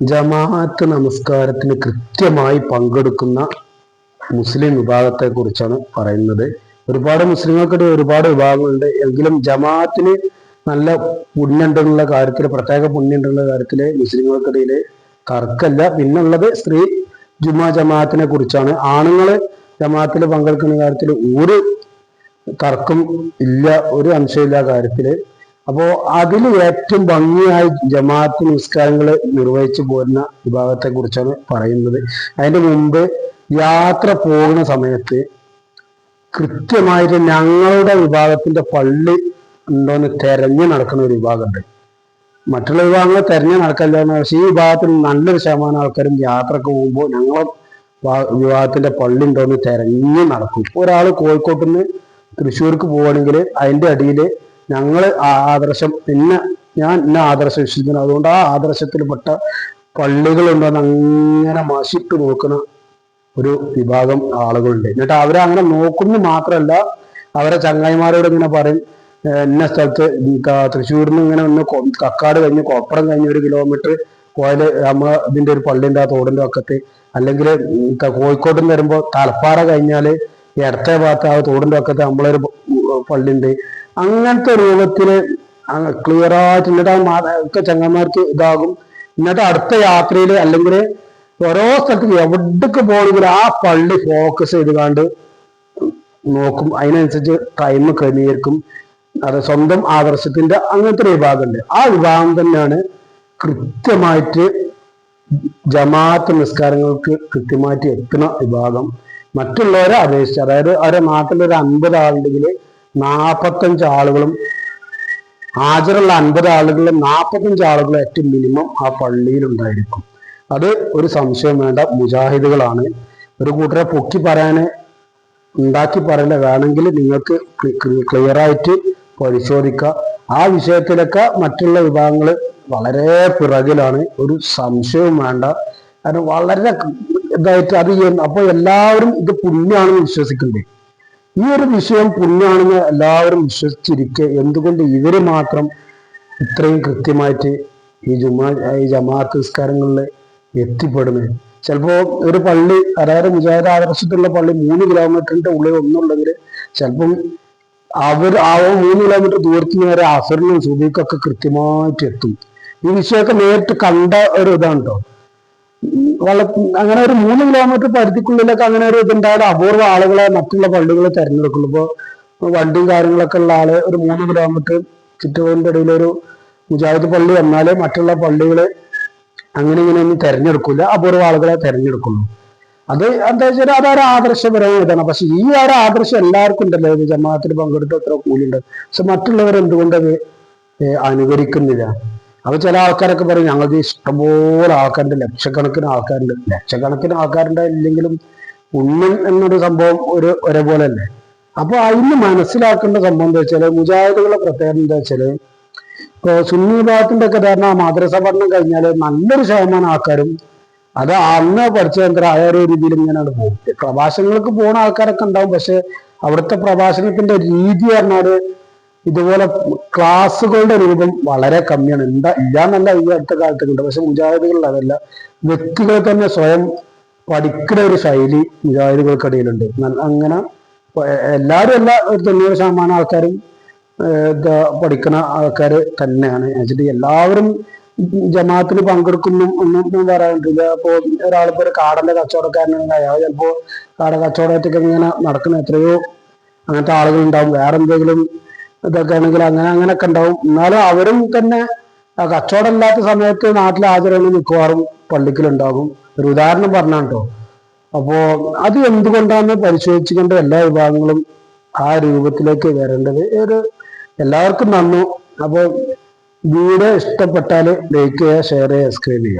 ജമാഅത്ത് നമസ്കാരത്തിന് കൃത്യമായി പങ്കെടുക്കുന്ന മുസ്ലിം വിഭാഗത്തെ കുറിച്ചാണ് പറയുന്നത്. ഒരുപാട് മുസ്ലിങ്ങൾക്കിടെ ഒരുപാട് വിഭാഗങ്ങളുണ്ട്. എങ്കിലും ജമാഅത്തിന് നല്ല പുണ്യണ്ടെന്നുള്ള കാര്യത്തിൽ പ്രത്യേക പുണ്യണ്ടെന്നുള്ള കാര്യത്തിൽ മുസ്ലിങ്ങൾക്കിടയിൽ തർക്കമില്ല. പിന്നുള്ളത് സ്ത്രീ ജുമാ ജമാഅത്തിനെ കുറിച്ചാണ്. ആണുങ്ങൾ ജമാഅത്തിൽ പങ്കെടുക്കുന്ന കാര്യത്തിൽ ഒരു തർക്കം ഇല്ല ഒരു അംശമില്ല കാര്യത്തിൽ. അപ്പോ അതിൽ ഏറ്റവും ഭംഗിയായി ജമാഅത്ത് നിസ്കാരങ്ങൾ നിർവഹിച്ചു പോരുന്ന വിഭാഗത്തെ കുറിച്ചാണ് പറയുന്നത്. അതിന്റെ മുമ്പ് യാത്ര പോകുന്ന സമയത്ത് കൃത്യമായിട്ട് ഞങ്ങളുടെ വിഭാഗത്തിന്റെ പള്ളി ഉണ്ടോന്ന് തെരഞ്ഞു നടക്കുന്ന ഒരു വിഭാഗമുണ്ട്. മറ്റുള്ള വിഭാഗങ്ങൾ തെരഞ്ഞു നടക്കല്ല പക്ഷേ ഈ വിഭാഗത്തിൽ നല്ലൊരു ശതമാനം ആൾക്കാരും യാത്രയ്ക്ക് പോകുമ്പോൾ ഞങ്ങളെ വിഭാഗത്തിന്റെ പള്ളി ഉണ്ടോന്ന് തെരഞ്ഞു നടക്കും. ഒരാൾ കോഴിക്കോട്ട് നിന്ന് തൃശ്ശൂർക്ക് പോവുകയാണെങ്കിൽ അതിന്റെ അടിയിൽ ഞങ്ങൾ ആദർശം പിന്നെ ഞാൻ ഇന്ന ആദർശം വിശ്വസിക്കുന്നു. അതുകൊണ്ട് ആ ആദർശത്തിൽപ്പെട്ട പള്ളികളുണ്ടോന്ന് അങ്ങനെ മഷിട്ട് നോക്കുന്ന ഒരു വിഭാഗം ആളുകളുണ്ട്. എന്നിട്ട് അവരെ അങ്ങനെ നോക്കുന്നു മാത്രമല്ല അവരെ ചങ്ങായിമാരോട് ഇങ്ങനെ പറയും എന്ന സ്ഥലത്ത് തൃശ്ശൂരിൽ നിന്ന് ഇങ്ങനെ ഒന്ന് കക്കാട് കഴിഞ്ഞ് കൊപ്പറം കഴിഞ്ഞ് ഒരു കിലോമീറ്റർ പോയാൽ നമ്മ ഇതിന്റെ ഒരു പള്ളിന്റെ ആ തോടിന്റെ പക്കത്ത് അല്ലെങ്കിൽ കോഴിക്കോട്ടിൽ നിന്ന് വരുമ്പോൾ തലപ്പാറ കഴിഞ്ഞാൽ ഇടത്തെ ഭാഗത്ത് ആ തോടിന്റെ പക്കത്ത് നമ്മളൊരു പള്ളി ഉണ്ട് അങ്ങനത്തെ രൂപത്തിൽ ക്ലിയർ ആയിട്ട് എന്നിട്ട് ഒക്കെ ചങ്ങന്മാർക്ക് ഇതാകും. എന്നിട്ട് അടുത്ത യാത്രയിൽ അല്ലെങ്കിൽ ഓരോ സ്ഥലത്ത് എവിടേക്ക് പോകണമെങ്കിലും ആ പള്ളി ഫോക്കസ് ചെയ്ത് കണ്ട് നോക്കും. അതിനനുസരിച്ച് ടൈം ക്രമീകരിക്കും. അത് സ്വന്തം ആദർശത്തിന്റെ അങ്ങനത്തെ ഒരു വിഭാഗമുണ്ട്. ആ വിഭാഗം തന്നെയാണ് കൃത്യമായിട്ട് ജമാഅത്ത് നിസ്കാരങ്ങൾക്ക് കൃത്യമായിട്ട് എത്തുന്ന വിഭാഗം. മറ്റുള്ളവരെ അപേക്ഷിച്ച് അതായത് അവരെ നാട്ടിൽ ഒരു അൻപത് ആളുണ്ടെങ്കിൽ നാൽപ്പത്തഞ്ച് ആളുകളും ഹാജരുള്ള അൻപത് ആളുകളിൽ നാൽപ്പത്തഞ്ച് ആളുകൾ ഏറ്റവും മിനിമം ആ പള്ളിയിൽ ഉണ്ടായിരിക്കും. അത് ഒരു സംശയം വേണ്ട മുജാഹിദുകളാണ്. ഒരു കൂട്ടരെ പൊക്കി പറയാന് ഉണ്ടാക്കി പറയില്ല വേണമെങ്കിൽ നിങ്ങൾക്ക് ക്ലിയർ ആയിട്ട് പരിശോധിക്കുക ആ വിഷയത്തിലൊക്കെ മറ്റുള്ള വിഭാഗങ്ങൾ വളരെ പിറകിലാണ്. ഒരു സംശയവും വേണ്ട. കാരണം വളരെ ഇതായിട്ട് അത് ചെയ്യുന്നു അപ്പൊ എല്ലാവരും ഇത് പുണ്യാണെന്ന് വിശ്വസിക്കണ്ടേ? ഈ ഒരു വിഷയം പുണ്യാണെന്ന് എല്ലാവരും വിശ്വസിച്ചിരിക്കെ. എന്തുകൊണ്ട് ഇവർ മാത്രം ഇത്രയും കൃത്യമായിട്ട് ഈ ജുമാ ഈ ജമാഅത്ത് നിസ്കാരങ്ങളിൽ എത്തിപ്പെടുന്നത് ചിലപ്പോ ഒരു പള്ളി അതായത് മുജാഹിദ് ആദർശത്തിലുള്ള പള്ളി മൂന്ന് കിലോമീറ്ററിന്റെ ഉള്ളിൽ ഒന്നുണ്ടെങ്കിൽ ചിലപ്പം അവർ ആ മൂന്ന് കിലോമീറ്റർ ദൂരത്തിന് വരെ അസറിനും സുബീക്കൊക്കെ കൃത്യമായിട്ട് എത്തും. ഈ വിഷയമൊക്കെ നേരിട്ട് കണ്ട ഒരു ഇതാണ് കേട്ടോ അങ്ങനെ ഒരു മൂന്ന് കിലോമീറ്റർ പരിധിക്കുള്ളിലൊക്കെ അങ്ങനെ ഒരു ഇതുണ്ടായാലും അപൂർവ ആളുകളെ മറ്റുള്ള പള്ളികൾ തിരഞ്ഞെടുക്കുള്ളൂ. ഇപ്പൊ വണ്ടിയും കാര്യങ്ങളൊക്കെ ഉള്ള ആൾ ഒരു മൂന്ന് കിലോമീറ്റർ ചുറ്റുപോയിന്റെ ഇടയിൽ ഒരു മുജാഹിദ് പള്ളി വന്നാൽ മറ്റുള്ള പള്ളികൾ അങ്ങനെ ഇങ്ങനെ ഒന്നും തെരഞ്ഞെടുക്കില്ല അപൂർവ ആളുകളെ തെരഞ്ഞെടുക്കുള്ളൂ. അത് എന്താ വെച്ചാൽ അതൊരു ആദർശപരമായ ഇതാണ് പക്ഷെ ഈ ഒരു ആദർശം എല്ലാവർക്കും ഉണ്ടല്ലോ. ഇത് ജമാഅത്തിൽ പങ്കെടുത്ത് എത്ര കൂലിയുണ്ട്. പക്ഷെ മറ്റുള്ളവർ എന്തുകൊണ്ടത് അനുകരിക്കുന്നില്ല? അപ്പൊ ചില ആൾക്കാരൊക്കെ പറയും ഞങ്ങൾക്ക് ഇഷ്ടംപോലെ ആൾക്കാരുണ്ട് ലക്ഷക്കണക്കിന് ആൾക്കാരുണ്ട്. ലക്ഷക്കണക്കിന് ആൾക്കാരുണ്ട് ഇല്ലെങ്കിലും ഉണ്ണൻ എന്നൊരു സംഭവം ഒരു ഒരേപോലെ അല്ലേ അപ്പൊ അതിന് മനസ്സിലാക്കേണ്ട സംഭവം എന്താ വെച്ചാൽ മുജാഹിദുകളുടെ പ്രത്യേകത എന്താ വെച്ചാൽ ഇപ്പൊ സുന്നി വിഭാഗത്തിന്റെ ഒക്കെ ധാരണ മദ്രസ പഠനം കഴിഞ്ഞാൽ നല്ലൊരു ശതമാനം ആൾക്കാരും അത് അന്ന് പഠിച്ച യന്ത്രം ആ ഒരു രീതിയിൽ ഇങ്ങനെ പോകും പ്രഭാഷണങ്ങൾക്ക് പോണ ആൾക്കാരൊക്കെ ഉണ്ടാവും പക്ഷെ അവിടുത്തെ പ്രഭാഷണത്തിന്റെ രീതി പറഞ്ഞാൽ ഇതുപോലെ ക്ലാസ്സുകളുടെ രൂപം വളരെ കമ്മിയാണ്. എന്താ ഇല്ലാന്നല്ല ഈ അടുത്ത കാലത്തൊക്കെ ഉണ്ട്. പക്ഷെ മുജാഹിദുകളിൽ അതല്ല. വ്യക്തികൾ തന്നെ സ്വയം പഠിക്കുന്ന ഒരു ശൈലി മുജാഹിദുകൾക്കിടയിലുണ്ട്. അങ്ങനെ എല്ലാവരും എല്ലാ ഒരു തൊണ്ണൂറ് ശതമാനം ആൾക്കാരും പഠിക്കുന്ന ആൾക്കാർ തന്നെയാണ്. വെച്ചിട്ട് എല്ലാവരും ജമാത്തിന് പങ്കെടുക്കുന്നു ഒന്നും പറയാനില്ല. അപ്പോ ഒരാളിപ്പോ ഒരു കാടന്റെ കച്ചവടക്കാരനാണെങ്കിൽ അയാൾ ചിലപ്പോ കാട കച്ചവടമായിട്ടൊക്കെ ഇങ്ങനെ നടക്കുന്ന എത്രയോ അങ്ങനത്തെ ആളുകൾ ഉണ്ടാവും വേറെ എന്തെങ്കിലും ഇതൊക്കെ ആണെങ്കിൽ അങ്ങനെ അങ്ങനെയൊക്കെ ഉണ്ടാവും. എന്നാലും അവരും തന്നെ കച്ചവടം ഇല്ലാത്ത സമയത്ത് നാട്ടിൽ ആചരണം മിക്കവാറും പള്ളിക്കലുണ്ടാകും. ഒരു ഉദാഹരണം പറഞ്ഞാണ് കേട്ടോ അപ്പോ അത് എന്തുകൊണ്ടാന്ന് പരിശോധിച്ചുകൊണ്ട് എല്ലാ വിഭാഗങ്ങളും ആ രൂപത്തിലേക്ക് വരേണ്ടത്. ഒരു എല്ലാവർക്കും നന്നു അപ്പോൾ വീട് ഇഷ്ടപ്പെട്ടാൽ ലൈക്ക് ചെയ്യുക ഷെയർ ചെയ്യുക സബ്സ്ക്രൈബ് ചെയ്യുക.